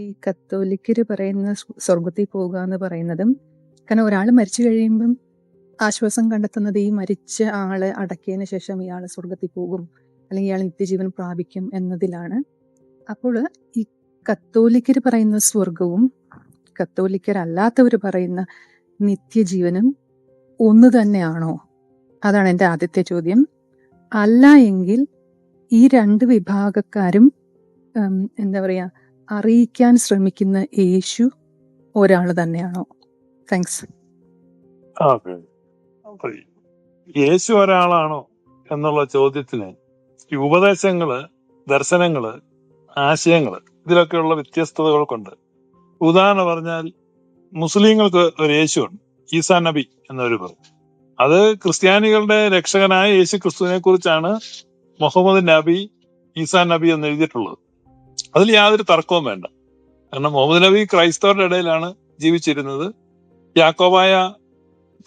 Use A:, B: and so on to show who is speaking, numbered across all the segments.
A: ഈ കത്തോലിക്കര് പറയുന്ന സ്വർഗത്തിൽ പോകുക എന്ന് പറയുന്നതും കാരണം ഒരാൾ മരിച്ചു കഴിയുമ്പം ആശ്വാസം കണ്ടെത്തുന്നത് ഈ മരിച്ച ആളെ അടക്കിയതിന് ശേഷം ഇയാൾ സ്വർഗത്തിൽ പോകും അല്ലെങ്കിൽ ഇയാൾ നിത്യജീവൻ പ്രാപിക്കും എന്നതിലാണ്. അപ്പോൾ ഈ കത്തോലിക്കർ പറയുന്ന സ്വർഗവും കത്തോലിക്കരല്ലാത്തവർ പറയുന്ന നിത്യജീവനും ഒന്ന് തന്നെയാണോ? അതാണ് എന്റെ ആദ്യത്തെ ചോദ്യം. അല്ല എങ്കിൽ ഈ രണ്ട് വിഭാഗക്കാരും എന്താ പറയാ അറിയിക്കാൻ ശ്രമിക്കുന്ന യേശു ഒരാൾ തന്നെയാണോ? താങ്ക്സ്
B: യേശു ഒരാളാണോ എന്നുള്ള ചോദ്യത്തിന് ഈ ഉപദേശങ്ങൾ ദർശനങ്ങൾ ആശയങ്ങൾ ഇതിലൊക്കെയുള്ള വ്യത്യസ്തതകൾക്കുണ്ട്. ഉദാഹരണം പറഞ്ഞാൽ മുസ്ലിങ്ങൾക്ക് ഒരു യേശുണ്ട് ഈസാ നബി എന്നൊരു പറഞ്ഞു അത് ക്രിസ്ത്യാനികളുടെ രക്ഷകനായ യേശു ക്രിസ്തുവിനെ കുറിച്ചാണ് മുഹമ്മദ് നബി ഈസാ നബി എന്ന് എഴുതിയിട്ടുള്ളത്. അതിൽ യാതൊരു തർക്കവും വേണ്ട. കാരണം മുഹമ്മദ് നബി ക്രൈസ്തവരുടെ ഇടയിലാണ് ജീവിച്ചിരുന്നത്. യാക്കോബായ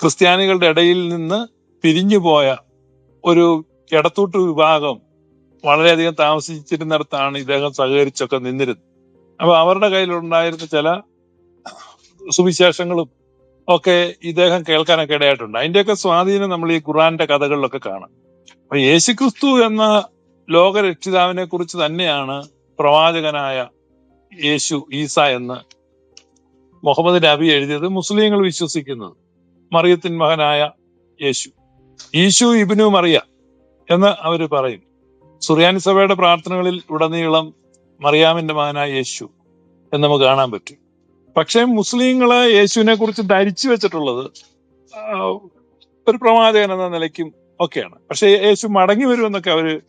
B: ക്രിസ്ത്യാനികളുടെ ഇടയിൽ നിന്ന് പിരിഞ്ഞു പോയ ഒരു ഇടത്തൂട്ട് വിഭാഗം വളരെയധികം താമസിച്ചിരുന്നിടത്താണ് ഇദ്ദേഹം സഹകരിച്ചൊക്കെ നിന്നിരുന്നത്. അപ്പൊ അവരുടെ കയ്യിലുണ്ടായിരുന്ന ചില സുവിശേഷങ്ങളും ഒക്കെ ഇദ്ദേഹം കേൾക്കാനൊക്കെ ഇടയായിട്ടുണ്ട്. അതിന്റെയൊക്കെ സ്വാധീനം നമ്മൾ ഈ ഖുറാന്റെ കഥകളിലൊക്കെ കാണാം. അപ്പൊ യേശുക്രിസ്തു എന്ന ലോകരക്ഷിതാവിനെ കുറിച്ച് തന്നെയാണ് പ്രവാചകനായ യേശു ഈസ എന്ന് മുഹമ്മദ് നബി എഴുതിയത് മുസ്ലിങ്ങൾ വിശ്വസിക്കുന്നത്. മറിയത്തിൻ മകനായ യേശു. യേശു ഇബിനു മറിയ എന്ന് അവർ പറയും. സുറിയാനി സഭയുടെ പ്രാർത്ഥനകളിൽ ഉടനീളം മറിയാമിന്റെ മകനായ യേശു എന്ന് നമുക്ക് കാണാൻ പറ്റും. പക്ഷേ മുസ്ലിങ്ങളെ യേശുവിനെ കുറിച്ച് ധരിച്ചു വെച്ചിട്ടുള്ളത് ഒരു പ്രവാചകൻ എന്ന നിലയ്ക്കും ഒക്കെയാണ്. പക്ഷെ യേശു മടങ്ങി വരുമെന്നൊക്കെ അവർ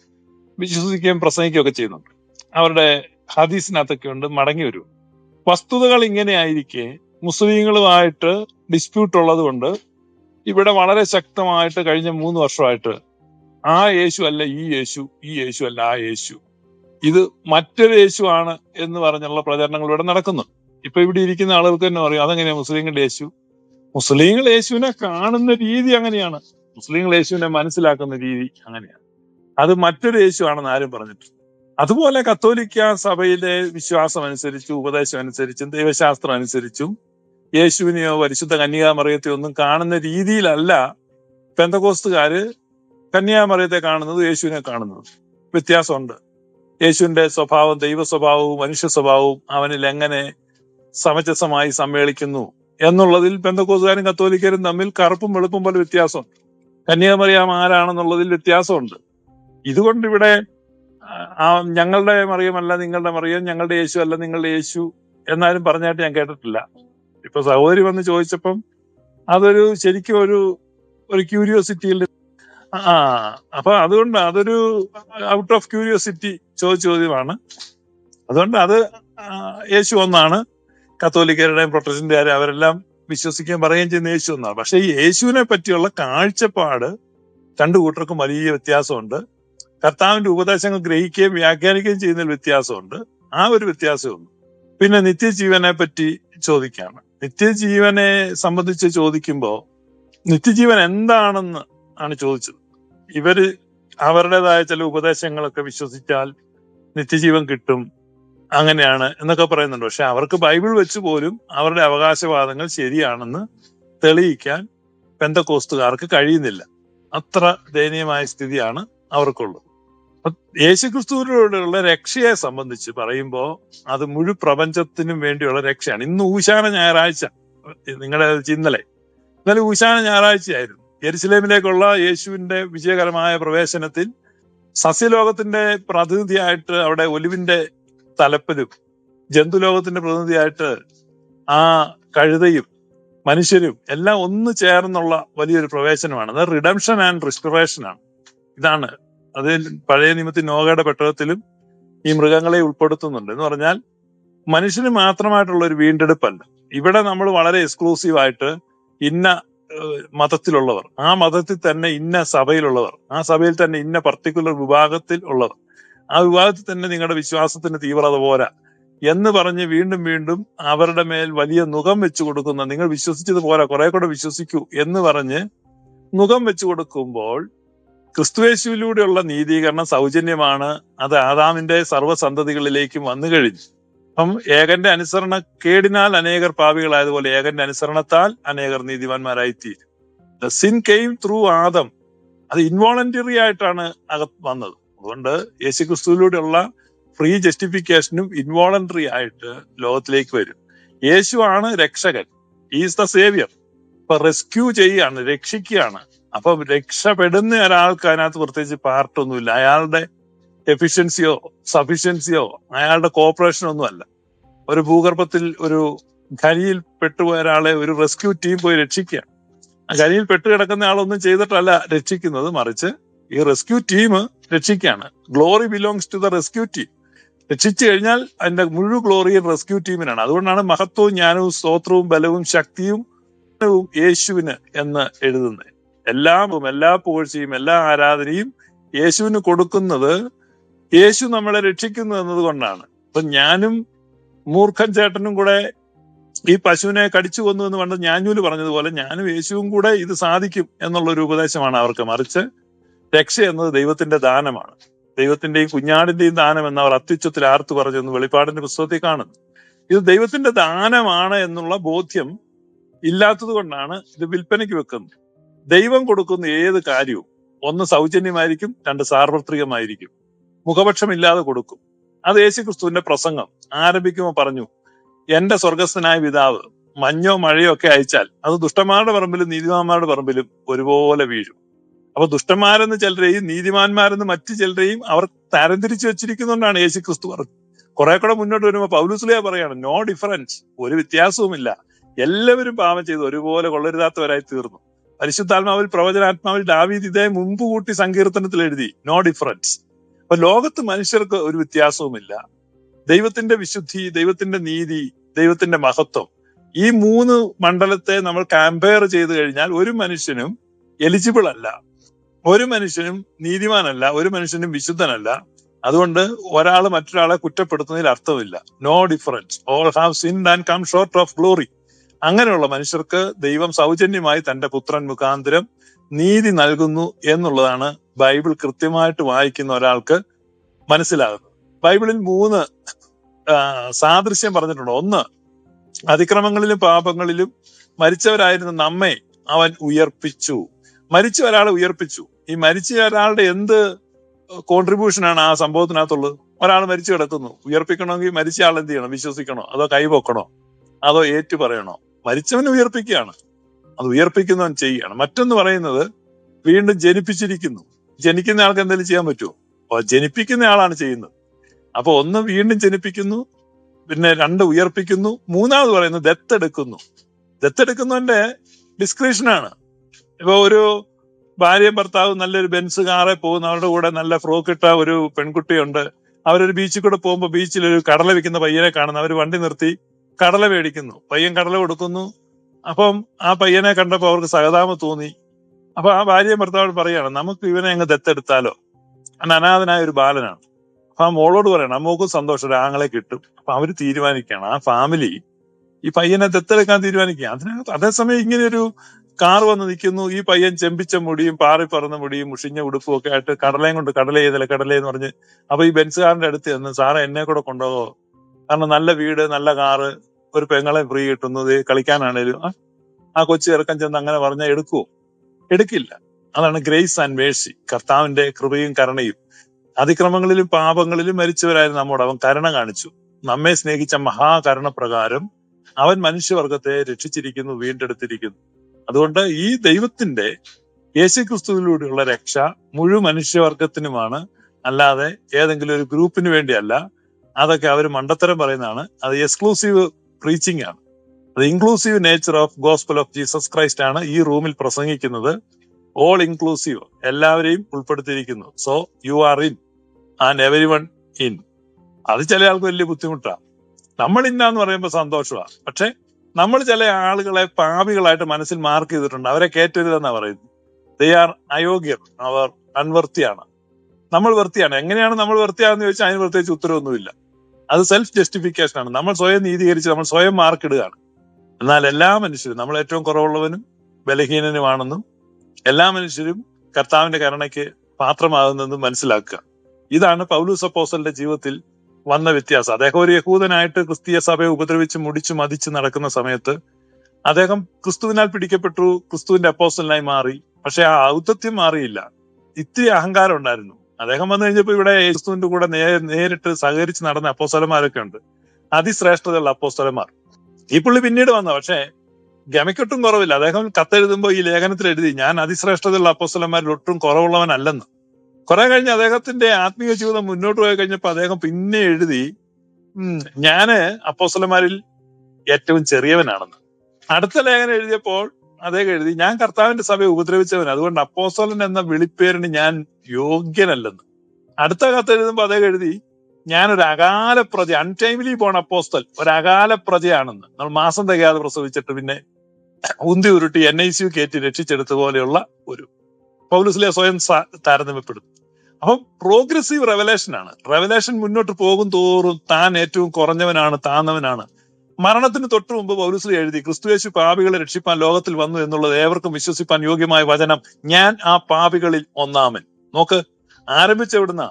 B: വിശ്വസിക്കുകയും പ്രസംഗിക്കുകയും ഒക്കെ ചെയ്യുന്നുണ്ട്. അവരുടെ ഹദീസിനകത്തൊക്കെ ഉണ്ട് മടങ്ങി വരും. വസ്തുതകൾ ഇങ്ങനെയായിരിക്കെ മുസ്ലിങ്ങളുമായിട്ട് ഡിസ്പ്യൂട്ട് ഉള്ളത് കൊണ്ട് ഇവിടെ വളരെ ശക്തമായിട്ട് കഴിഞ്ഞ മൂന്ന് വർഷമായിട്ട് ആ യേശു അല്ല ഈ യേശു ഈ യേശു അല്ല ആ യേശു. ഇത് മറ്റൊരു യേശു ആണ് എന്ന് പറഞ്ഞുള്ള പ്രചരണങ്ങൾ ഇവിടെ നടക്കുന്നു. ഇപ്പൊ ഇവിടെ ഇരിക്കുന്ന ആളുകൾക്ക് തന്നെ പറയും അതെങ്ങനെയാ മുസ്ലിങ്ങളുടെ യേശു? മുസ്ലിങ്ങൾ യേശുവിനെ കാണുന്ന രീതി അങ്ങനെയാണ്. മുസ്ലിങ്ങൾ യേശുവിനെ മനസ്സിലാക്കുന്ന രീതി അങ്ങനെയാണ്. അത് മറ്റൊരു യേശു ആണെന്ന് ആരും പറഞ്ഞിട്ടില്ല. അതുപോലെ കത്തോലിക്ക സഭയിലെ വിശ്വാസം അനുസരിച്ചും ഉപദേശം അനുസരിച്ചും ദൈവശാസ്ത്രം അനുസരിച്ചും യേശുവിനെയോ പരിശുദ്ധ കന്യാമറിയത്തെയോ ഒന്നും കാണുന്ന രീതിയിലല്ല പെന്തകോസ്തുകാര് കന്യാമറിയത്തെ കാണുന്നത് യേശുവിനെ കാണുന്നത്. വ്യത്യാസമുണ്ട്. യേശുവിന്റെ സ്വഭാവം ദൈവ സ്വഭാവവും മനുഷ്യ സ്വഭാവവും അവനിൽ എങ്ങനെ സമചസമായി സമ്മേളിക്കുന്നു എന്നുള്ളതിൽ പെന്തക്കോസുകാരും കത്തോലിക്കരും തമ്മിൽ കറുപ്പും വെളുപ്പും പോലെ വ്യത്യാസമുണ്ട്. കന്യാമറിയാം ആരാണെന്നുള്ളതിൽ വ്യത്യാസമുണ്ട്. ഇതുകൊണ്ട് ഇവിടെ ആ- ഞങ്ങളുടെ മറിയമല്ല നിങ്ങളുടെ മറിയം ഞങ്ങളുടെ യേശു അല്ല നിങ്ങളുടെ യേശു എന്നാലും പറഞ്ഞായിട്ട് ഞാൻ കേട്ടിട്ടില്ല. ഇപ്പൊ സഹോദരി വന്ന് ചോദിച്ചപ്പം അതൊരു ശരിക്കും ഒരു ഒരു ക്യൂരിയോസിറ്റിയിൽ ആ അപ്പൊ അതുകൊണ്ട് അതൊരു ഔട്ട് ഓഫ് ക്യൂരിയോസിറ്റി ചോദിച്ച ചോദ്യമാണ്. അതുകൊണ്ട് അത് യേശു ഒന്നാണ്. കത്തോലിക്കരുടെയും പ്രൊട്ടസ്റ്റന്റുകാരും അവരെല്ലാം വിശ്വസിക്കുകയും പറയുകയും ചെയ്യുന്ന യേശു ഒന്നാണ്. പക്ഷെ ഈ യേശുവിനെ പറ്റിയുള്ള കാഴ്ചപ്പാട് രണ്ടു കൂട്ടർക്കും വലിയ വ്യത്യാസമുണ്ട്. കർത്താവിന്റെ ഉപദേശങ്ങൾ ഗ്രഹിക്കുകയും വ്യാഖ്യാനിക്കുകയും ചെയ്യുന്നതിൽ വ്യത്യാസമുണ്ട്. ആ ഒരു വ്യത്യാസമുണ്ട് പിന്നെ നിത്യജീവനെ പറ്റി ചോദിക്കാണ് നിത്യജീവനെ സംബന്ധിച്ച് ചോദിക്കുമ്പോൾ നിത്യജീവൻ എന്താണെന്ന് ആണ് ചോദിച്ചത്. ഇവർ അവരുടേതായ ചില ഉപദേശങ്ങളൊക്കെ വിശ്വസിച്ചാൽ നിത്യജീവൻ കിട്ടും അങ്ങനെയാണ് എന്നൊക്കെ പറയുന്നുണ്ട്. പക്ഷെ അവർക്ക് ബൈബിൾ വെച്ച് പോലും അവരുടെ അവകാശവാദങ്ങൾ ശരിയാണെന്ന് തെളിയിക്കാൻ പെന്തക്കോസ്തുകാർക്ക് കഴിയുന്നില്ല. അത്ര ദയനീയമായ സ്ഥിതിയാണ് അവർക്കുള്ളത്. അപ്പൊ യേശുക്രിസ്തുവിനോടുള്ള രക്ഷയെ സംബന്ധിച്ച് പറയുമ്പോൾ അത് മുഴു പ്രപഞ്ചത്തിനും വേണ്ടിയുള്ള രക്ഷയാണ്. ഇന്ന് ഊശാന ഞായറാഴ്ച. നിങ്ങളുടെ ഇന്നലെ. ഇന്നലെ ഊശാന ഞായറാഴ്ചയായിരുന്നു. യെരുസലേമിലേക്കുള്ള യേശുവിന്റെ വിജയകരമായ പ്രവേശനത്തിൽ സസ്യലോകത്തിന്റെ പ്രതിനിധിയായിട്ട് അവിടെ ഒലിവിന്റെ തലപ്പലും ജന്തുലോകത്തിന്റെ പ്രതിനിധിയായിട്ട് ആ കഴുതയും മനുഷ്യരും എല്ലാം ഒന്ന് ചേർന്നുള്ള വലിയൊരു പ്രവേശനമാണ്. അത് റിഡംഷൻ ആൻഡ് റിസ്പിറേഷൻ ആണ്. ഇതാണ് അതിൽ പഴയ നിയമത്തിൽ നോഗയുടെ പെട്ടകത്തിലും ഈ മൃഗങ്ങളെ ഉൾപ്പെടുത്തുന്നുണ്ട്. എന്ന് പറഞ്ഞാൽ മനുഷ്യന് മാത്രമായിട്ടുള്ള ഒരു വീണ്ടെടുപ്പല്ല. ഇവിടെ നമ്മൾ വളരെ എക്സ്ക്ലൂസീവ് ആയിട്ട് ഇന്ന മതത്തിലുള്ളവർ ആ മതത്തിൽ തന്നെ ഇന്ന സഭയിലുള്ളവർ ആ സഭയിൽ തന്നെ ഇന്ന പർട്ടിക്കുലർ വിഭാഗത്തിൽ ഉള്ളവർ ആ വിഭാഗത്തിൽ തന്നെ നിങ്ങളുടെ വിശ്വാസത്തിന്റെ തീവ്രത പോരാ എന്ന് പറഞ്ഞ് വീണ്ടും വീണ്ടും അവരുടെ മേൽ വലിയ നുഖം വെച്ചു കൊടുക്കുന്ന നിങ്ങൾ വിശ്വസിച്ചത് പോരാ കുറെ കൂടെ വിശ്വസിക്കൂ എന്ന് പറഞ്ഞ് മുഖം വെച്ചു കൊടുക്കുമ്പോൾ ക്രിസ്തുവേശുവിലൂടെയുള്ള നീതീകരണം സൗജന്യമാണ്. അത് ആദാമിന്റെ സർവസന്തതികളിലേക്കും വന്നു കഴിഞ്ഞു. അപ്പം ഏകന്റെ അനുസരണ കേടിനാൽ അനേകർ പാപികളായതുപോലെ ഏകന്റെ അനുസരണത്താൽ അനേകർ നീതിമാന്മാരായി തീരും the sin came through Adam. അത് ഇൻവോളണ്ടറി ആയിട്ടാണ് അകത്ത് വന്നത്. അതുകൊണ്ട് യേശു ക്രിസ്തുവിലൂടെയുള്ള ഫ്രീ ജസ്റ്റിഫിക്കേഷനും ഇൻവോളണ്ടറി ആയിട്ട് ലോകത്തിലേക്ക് വരും. യേശു ആണ് രക്ഷകൻ. ഈസ് ദ സേവിയർ ഇപ്പൊ റെസ്ക്യൂ ചെയ്യാണ് രക്ഷിക്കുകയാണ്. അപ്പൊ രക്ഷപ്പെടുന്ന ഒരാൾക്ക് അതിനകത്ത് പ്രത്യേകിച്ച് പാർട്ടൊന്നുമില്ല. അയാളുടെ എഫിഷ്യൻസിയോ സഫിഷ്യൻസിയോ അയാളുടെ കോപ്പറേഷൻ ഒന്നും അല്ല. ഒരു ഭൂഗർഭത്തിൽ ഒരു ഖനിയിൽ പെട്ടുപോയ ഒരാളെ ഒരു റെസ്ക്യൂ ടീം പോയി രക്ഷിക്കുക. ആ ഖനിയിൽ പെട്ട് കിടക്കുന്ന ആളൊന്നും ചെയ്തിട്ടല്ല രക്ഷിക്കുന്നത്. മറിച്ച് ഈ rescue team രക്ഷിക്കുകയാണ്. Glory belongs to the rescue team രക്ഷിച്ചു കഴിഞ്ഞാൽ അതിന്റെ മുഴുവൻ ഗ്ലോറിയും റെസ്ക്യൂ ടീമിനാണ് അതുകൊണ്ടാണ് മഹത്വവും ജ്ഞാനവും സ്തോത്രവും ബലവും ശക്തിയും യേശുവിന് എന്ന് എഴുതുന്നത്. എല്ലാം എല്ലാ പുകഴ്ചയും എല്ലാ ആരാധനയും യേശുവിന് കൊടുക്കുന്നത് യേശു നമ്മളെ രക്ഷിക്കുന്നു എന്നതുകൊണ്ടാണ് അപ്പൊ ഞാനും മൂർഖൻ ചേട്ടനും കൂടെ ഈ പശുവിനെ കടിച്ചു കൊന്നു എന്ന് പണ്ട് ഞാഞ്ഞൂൽ പറഞ്ഞതുപോലെ ഞാനും യേശുവും കൂടെ ഇത് സാധിക്കും എന്നുള്ള ഒരു ഉപദേശമാണ് അവർക്ക് മറിച്ച് രക്ഷ എന്നത് ദൈവത്തിന്റെ ദാനമാണ്. ദൈവത്തിന്റെയും കുഞ്ഞാടിന്റെയും ദാനം എന്ന് അവർ അത്യുച്ചത്തിൽ ആർത്തു പറഞ്ഞെന്ന് വെളിപ്പാടിന്റെ പുസ്തകത്തിൽ കാണുന്നു. ഇത് ദൈവത്തിന്റെ ദാനമാണ് എന്നുള്ള ബോധ്യം ഇല്ലാത്തത് കൊണ്ടാണ് ഇത് വിൽപ്പനയ്ക്ക് വെക്കുന്നത്. ദൈവം കൊടുക്കുന്ന ഏത് കാര്യവും ഒന്ന് സൗജന്യമായിരിക്കും രണ്ട് സാർവത്രികമായിരിക്കും. മുഖപക്ഷമില്ലാതെ കൊടുക്കും. അത് യേശു ക്രിസ്തുവിന്റെ പ്രസംഗം. ആരംഭിക്കുമ്പോൾ പറഞ്ഞു എന്റെ സ്വർഗസ്ഥനായ പിതാവ് മഞ്ഞോ മഴയോ ഒക്കെ അയച്ചാൽ അത് ദുഷ്ടന്മാരുടെ പറമ്പിലും നീതിമാന്മാരുടെ പറമ്പിലും ഒരുപോലെ വീഴും. അപ്പൊ ദുഷ്ടന്മാരെന്ന് ചിലരെയും നീതിമാന്മാരെന്ന് മറ്റു ചിലരെയും അവർ തരംതിരിച്ചു വെച്ചിരിക്കുന്നുകൊണ്ടാണ് യേശു ക്രിസ്തു പറഞ്ഞത്. കുറെ കൂടെ മുന്നോട്ട് വരുമ്പോൾ പൗലുസ്ലിയ പറയാണ് നോ ഡിഫറൻസ് ഒരു വ്യത്യാസവുമില്ല. എല്ലാവരും പാപം ചെയ്ത് ഒരുപോലെ കൊള്ളരുതാത്തവരായി തീർന്നു. പരിശുദ്ധാത്മാവിൽ പ്രവചനാത്മാവിൽ ദാവീദ് ഇതേ മുമ്പ് കൂട്ടി സങ്കീർത്തനത്തിൽ എഴുതി നോ ഡിഫറൻസ് അപ്പൊ ലോകത്ത് മനുഷ്യർക്ക് ഒരു വ്യത്യാസവുമില്ല. ദൈവത്തിന്റെ വിശുദ്ധി ദൈവത്തിന്റെ നീതി ദൈവത്തിന്റെ മഹത്വം ഈ മൂന്ന് മണ്ഡലത്തെ നമ്മൾ കമ്പയർ ചെയ്ത് കഴിഞ്ഞാൽ ഒരു മനുഷ്യനും എലിജിബിൾ അല്ല. ഒരു മനുഷ്യനും നീതിമാനല്ല ഒരു മനുഷ്യനും വിശുദ്ധനല്ല. അതുകൊണ്ട് ഒരാൾ മറ്റൊരാളെ കുറ്റപ്പെടുത്തുന്നതിൽ അർത്ഥമില്ല. No difference all have sin and come short of glory അങ്ങനെയുള്ള മനുഷ്യർക്ക് ദൈവം സൗജന്യമായി തന്റെ പുത്രൻ മുഖാന്തരം നീതി നൽകുന്നു എന്നുള്ളതാണ് ബൈബിൾ കൃത്യമായിട്ട് വായിക്കുന്ന ഒരാൾക്ക് മനസ്സിലാകുന്നത്. ബൈബിളിൽ മൂന്ന് സാദൃശ്യം പറഞ്ഞിട്ടുണ്ട്. ഒന്ന് അതിക്രമങ്ങളിലും പാപങ്ങളിലും മരിച്ചവരായിരുന്ന നമ്മെ അവൻ ഉയർപ്പിച്ചു. മരിച്ച ഒരാളെ ഉയർപ്പിച്ചു. ഈ മരിച്ച ഒരാളുടെ എന്ത് കോൺട്രിബ്യൂഷനാണ് ആ സംഭവത്തിനകത്തുള്ളത്? ഒരാൾ മരിച്ചു കിടക്കുന്നു. ഉയർപ്പിക്കണമെങ്കിൽ മരിച്ച ആൾ എന്ത് ചെയ്യണം? വിശ്വസിക്കണോ? അതോ കൈവക്കണോ? അതോ ഏറ്റു പറയണോ? മരിച്ചവനെ ഉയർപ്പിക്കുകയാണ്. അത് ഉയർപ്പിക്കുന്നവൻ ചെയ്യുകയാണ്. മറ്റൊന്ന് പറയുന്നത് വീണ്ടും ജനിപ്പിച്ചിരിക്കുന്നു. ജനിക്കുന്ന ആൾക്ക് എന്തെങ്കിലും ചെയ്യാൻ പറ്റുമോ? ജനിപ്പിക്കുന്ന ആളാണ് ചെയ്യുന്നത്. അപ്പൊ ഒന്ന് വീണ്ടും ജനിപ്പിക്കുന്നു പിന്നെ രണ്ട് ഉയർപ്പിക്കുന്നു മൂന്നാമത് പറയുന്നു ദത്തെടുക്കുന്നു. ദത്തെടുക്കുന്നവന്റെ ഡിസ്ക്രിപ്ഷനാണ് ഇപ്പൊ ഒരു ഭാര്യയും ഭർത്താവും നല്ലൊരു ബെൻസ് കാറെ പോകുന്ന. അവരുടെ കൂടെ നല്ല ഫ്രോക്ക് ഇട്ട ഒരു പെൺകുട്ടിയുണ്ട്. അവരൊരു ബീച്ചിൽ കൂടെ പോകുമ്പോൾ ബീച്ചിൽ ഒരു കടല വിൽക്കുന്ന പയ്യനെ കാണുന്നു. അവർ വണ്ടി നിർത്തി കടല മേടിക്കുന്നു. പയ്യൻ കടല കൊടുക്കുന്നു. അപ്പം ആ പയ്യനെ കണ്ടപ്പോൾ അവർക്ക് സഹതാപം തോന്നി. അപ്പൊ ആ ഭാര്യയും ഭർത്താവോട് പറയാണ് നമുക്ക് ഇവനെ അങ്ങ് ദത്തെടുത്താലോ? അനാഥനായ ഒരു ബാലനാണ്. അപ്പൊ ആ മോളോട് പറയണം അമ്മക്കും സന്തോഷം ഒരു ആങ്ങളെ കിട്ടും. അപ്പൊ അവർ തീരുമാനിക്കുകയാണ് ആ ഫാമിലി ഈ പയ്യനെ ദത്തെടുക്കാൻ തീരുമാനിക്കുക അതിനകത്ത് അതേസമയം ഇങ്ങനെ ഒരു കാർ വന്ന് നിൽക്കുന്നു. ഈ പയ്യൻ ചെമ്പിച്ച മുടിയും പാറി പറന്ന മുടിയും മുഷിഞ്ഞ ഉടുപ്പും ഒക്കെ ആയിട്ട് കടലയും കൊണ്ട് കടല കടല എന്ന് പറഞ്ഞ് അപ്പൊ ഈ ബെൻസുകാരന്റെ അടുത്ത് ചെന്ന് സാറേ എന്നെ കൂടെ കൊണ്ടുപോകോ. കാരണം നല്ല വീട് നല്ല കാറ് ഒരു പെങ്ങളെ ഫ്രീ കിട്ടുന്നത് കളിക്കാനാണേലും. ആ, കൊച്ചു ഇറക്കം ചെന്ന് അങ്ങനെ പറഞ്ഞാൽ എടുക്കുവോ? എടുക്കില്ല. അതാണ് ഗ്രേസ് ആൻഡ് മേഴ്സി. കർത്താവിന്റെ കൃപയും കരുണയും. അതിക്രമങ്ങളിലും പാപങ്ങളിലും മരിച്ചവരായിരുന്നു നമ്മോട്. അവൻ കരുണ കാണിച്ചു. നമ്മെ സ്നേഹിച്ച മഹാകരുണ പ്രകാരം അവൻ മനുഷ്യവർഗത്തെ രക്ഷിച്ചിരിക്കുന്നു വീണ്ടെടുത്തിരിക്കുന്നു. അതുകൊണ്ട് ഈ ദൈവത്തിന്റെ യേശുക്രിസ്തുവിലൂടെയുള്ള രക്ഷ മുഴുവൻ മനുഷ്യവർഗത്തിനുമാണ്. അല്ലാതെ ഏതെങ്കിലും ഒരു ഗ്രൂപ്പിന് വേണ്ടിയല്ല. അതൊക്കെ അവർ മണ്ടത്തരം പറയുന്നതാണ്. അത് എക്സ്ക്ലൂസീവ് പ്രീച്ചിങ് ആണ്. അത് inclusive nature of gospel of Jesus Christ ആണ് ഈ റൂമിൽ പ്രസംഗിക്കുന്നത്. ഓൾ ഇൻക്ലൂസീവ് എല്ലാവരെയും ഉൾപ്പെടുത്തിയിരിക്കുന്നു. So you are in and everyone in അത് ചില ആൾക്ക് വലിയ ബുദ്ധിമുട്ടാണ്. നമ്മൾ ഇന്നാന്ന് പറയുമ്പോൾ സന്തോഷമാണ്. പക്ഷെ നമ്മൾ ചില ആളുകളെ പാപികളായിട്ട് മനസ്സിൽ മാർക്ക് ചെയ്തിട്ടുണ്ട്. അവരെ കയറ്റരുതെന്നാ പറയുന്നത്. They are അയോഗ്യർ. അവർ അൺവർത്തിയാണ് നമ്മൾ വൃത്തിയാണ് എങ്ങനെയാണ് നമ്മൾ വൃത്തിയാണെന്ന് ചോദിച്ചാൽ അതിന് പ്രത്യേകിച്ച് ഉത്തരവൊന്നുമില്ല. അത് സെൽഫ് ജസ്റ്റിഫിക്കേഷൻ ആണ്. നമ്മൾ സ്വയം നീതീകരിച്ച് നമ്മൾ സ്വയം മാർക്കിടുകയാണ് എന്നാൽ എല്ലാ മനുഷ്യരും നമ്മൾ ഏറ്റവും കുറവുള്ളവനും ബലഹീനനുമാണെന്നും എല്ലാ മനുഷ്യരും കർത്താവിന്റെ കരുണയ്ക്ക് പാത്രമാകുന്നെന്നും മനസ്സിലാക്കുക. ഇതാണ് പൗലൂസ് അപ്പോസലിന്റെ ജീവിതത്തിൽ വന്ന വ്യത്യാസം. അദ്ദേഹം ഒരു യഹൂദനായിട്ട് ക്രിസ്തീയ സഭയെ ഉപദ്രവിച്ച് മുടിച്ച് മതിച്ച് നടക്കുന്ന സമയത്ത് അദ്ദേഹം ക്രിസ്തുവിനാൽ പിടിക്കപ്പെട്ടു ക്രിസ്തുവിന്റെ അപ്പോസ്റ്റലായി മാറി. പക്ഷെ ആ ഔദ്ധത്യം മാറിയില്ല. ഇത്തിരി അഹങ്കാരം ഉണ്ടായിരുന്നു. അദ്ദേഹം വന്നു കഴിഞ്ഞപ്പോ ഇവിടെ യേശുവിന്റെ കൂടെ നേരിട്ട് സഹകരിച്ച് നടന്ന അപ്പോസ്തലന്മാരൊക്കെ ഉണ്ട്. അതിശ്രേഷ്ഠതയുള്ള അപ്പോസ്തലന്മാർ. ഈ പുള്ളി പിന്നീട് വന്ന പക്ഷേ ഗമയ്ക്കൊട്ടും കുറവില്ല. അദ്ദേഹം കത്തെഴുതുമ്പോൾ ഈ ലേഖനത്തിൽ എഴുതി ഞാൻ അതിശ്രേഷ്ഠതയുള്ള അപ്പോസ്തലന്മാരിൽ ഒട്ടും കുറവുള്ളവനല്ലെന്ന്. കുറെ കഴിഞ്ഞ് അദ്ദേഹത്തിന്റെ ആത്മീയ ജീവിതം മുന്നോട്ട് പോയി കഴിഞ്ഞപ്പോൾ അദ്ദേഹം പിന്നെ എഴുതി ഞാൻ അപ്പോസ്തലന്മാരിൽ ഏറ്റവും ചെറിയവനാണെന്ന്. അടുത്ത ലേഖനം എഴുതിയപ്പോൾ അദ്ദേഹം എഴുതി ഞാൻ കർത്താവിന്റെ സഭയെ ഉപദ്രവിച്ചവൻ അതുകൊണ്ട് അപ്പോസ്തലൻ എന്ന വിളിപ്പേരിന് ഞാൻ യോഗ്യനല്ലെന്ന്. അടുത്ത കത്ത് എഴുതുമ്പോൾ അദ്ദേഹം എഴുതി ഒരു അകാല പ്രജ അൺടൈംലി പോണ അപ്പോസ്തൽ ഒരു അകാല പ്രജയാണെന്ന്. നമ്മൾ മാസം തികയാതെ പ്രസവിച്ചിട്ട് പിന്നെ ഉന്തി ഉരുട്ടി എൻ ഐ സി കയറ്റി രക്ഷിച്ചെടുത്ത പോലെയുള്ള ഒരു. പൗലുസിലെ സ്വയം താരതമ്യപ്പെടും അപ്പം പ്രോഗ്രസീവ് റെവലേഷൻ ആണ്. റെവലേഷൻ മുന്നോട്ട് പോകും തോറും താൻ ഏറ്റവും കുറഞ്ഞവനാണ് താന്നവനാണ്. മരണത്തിന് തൊട്ടു മുമ്പ് പൗലുസ്ലി എഴുതി ക്രിസ്തുയേശു പാപികളെ രക്ഷിപ്പാൻ ലോകത്തിൽ വന്നു എന്നുള്ളത് ഏവർക്കും വിശ്വസിപ്പാൻ യോഗ്യമായ വചനം. ഞാൻ ആ പാപികളിൽ ഒന്നാമൻ. നോക്ക് ആരംഭിച്ചെവിടുന്ന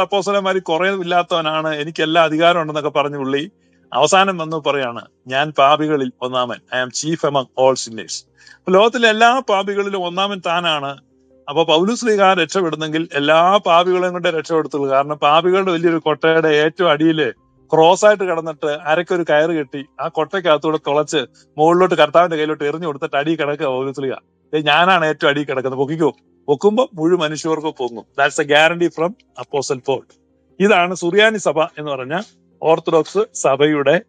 B: അപ്പോസലന്മാർ കുറേ ഇല്ലാത്തവനാണ്. എനിക്ക് എല്ലാ അധികാരം ഉണ്ടെന്നൊക്കെ പറഞ്ഞു പുള്ളി അവസാനം വന്നു പറയാണ് ഞാൻ പാപികളിൽ ഒന്നാമൻ. I am chief among all sinners ലോകത്തിലെ എല്ലാ പാപികളിലും ഒന്നാമൻ താനാണ്. അപ്പൊ പൗലുസ് ലീഗ രക്ഷപ്പെടുന്നെങ്കിൽ എല്ലാ പാപികളെയും കൊണ്ട് രക്ഷപ്പെടുത്തുള്ളൂ. കാരണം പാപികളുടെ വലിയൊരു കൊട്ടയുടെ ഏറ്റവും അടിയിൽ ക്രോസ് ആയിട്ട് കിടന്നിട്ട് അരക്കൊരു കയറ് കെട്ടി ആ കൊട്ടയ്ക്കകത്തൂടെ തുളച്ച് മുകളിലോട്ട് കർത്താവിന്റെ കയ്യിലോട്ട് എറിഞ്ഞു കൊടുത്തിട്ട് അടി കിടക്കുക ദേ ഞാനാണ് ഏറ്റവും അടി കിടക്കുന്നത്. പൊക്കിക്കോ. പൊക്കുമ്പോ മുഴുവൻ മനുഷ്യർക്കും പൊങ്ങും. That's a guarantee from apostle Paul ഇതാണ് സുറിയാനി സഭ എന്ന് പറഞ്ഞ ഓർത്തഡോക്സ് സഭയുടെ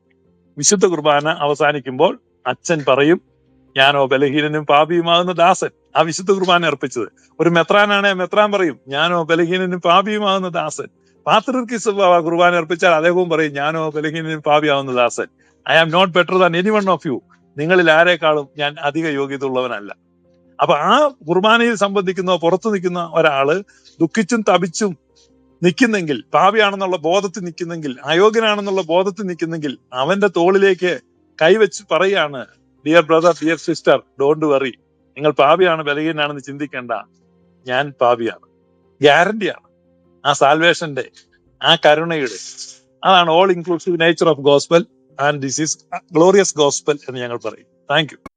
B: വിശുദ്ധ കുർബാന അവസാനിക്കുമ്പോൾ അച്ഛൻ പറയും ഞാനോ ബലഹീനനും പാപിയുമാകുന്ന ദാസൻ. ആ വിശുദ്ധ കുർബാന അർപ്പിച്ചത്. ഒരു മെത്രാനാണ് മെത്രാൻ പറയും ഞാനോ ബലഹീനനും പാപിയുമാകുന്ന ദാസൻ. പാത്രിർക്കിസ് കുർബാന അർപ്പിച്ചാൽ അദ്ദേഹവും പറയും ഞാനോ ബലഹീനനും പാപിയാവുന്ന ദാസൻ. I am not better than any one of you നിങ്ങളിൽ ആരെക്കാളും ഞാൻ അധിക യോഗ്യത ഉള്ളവനല്ല അപ്പൊ ആ കുർബാനയിൽ സംബന്ധിക്കുന്ന പുറത്തു നിൽക്കുന്ന ഒരാൾ ദുഃഖിച്ചും തപിച്ചും നിൽക്കുന്നെങ്കിൽ പാപിയാണെന്നുള്ള ബോധത്തിൽ നിൽക്കുന്നെങ്കിൽ അയോഗ്യനാണെന്നുള്ള ബോധത്തിൽ നിൽക്കുന്നെങ്കിൽ അവന്റെ തോളിലേക്ക് കൈവച്ച് പറയാണ് dear brother dear sister don't worry നിങ്ങൾ പാപിയാണ് ബലഹീനാണെന്ന് ചിന്തിക്കേണ്ട. ഞാൻ പാപിയാണ്. ഗ്യാരണ്ടിയാണ് ആ സാൽവേഷന്റെ ആ കരുണയുടെ. അതാണ് all inclusive nature of gospel and this is glorious gospel എന്ന് ഞങ്ങൾ പറയും. താങ്ക്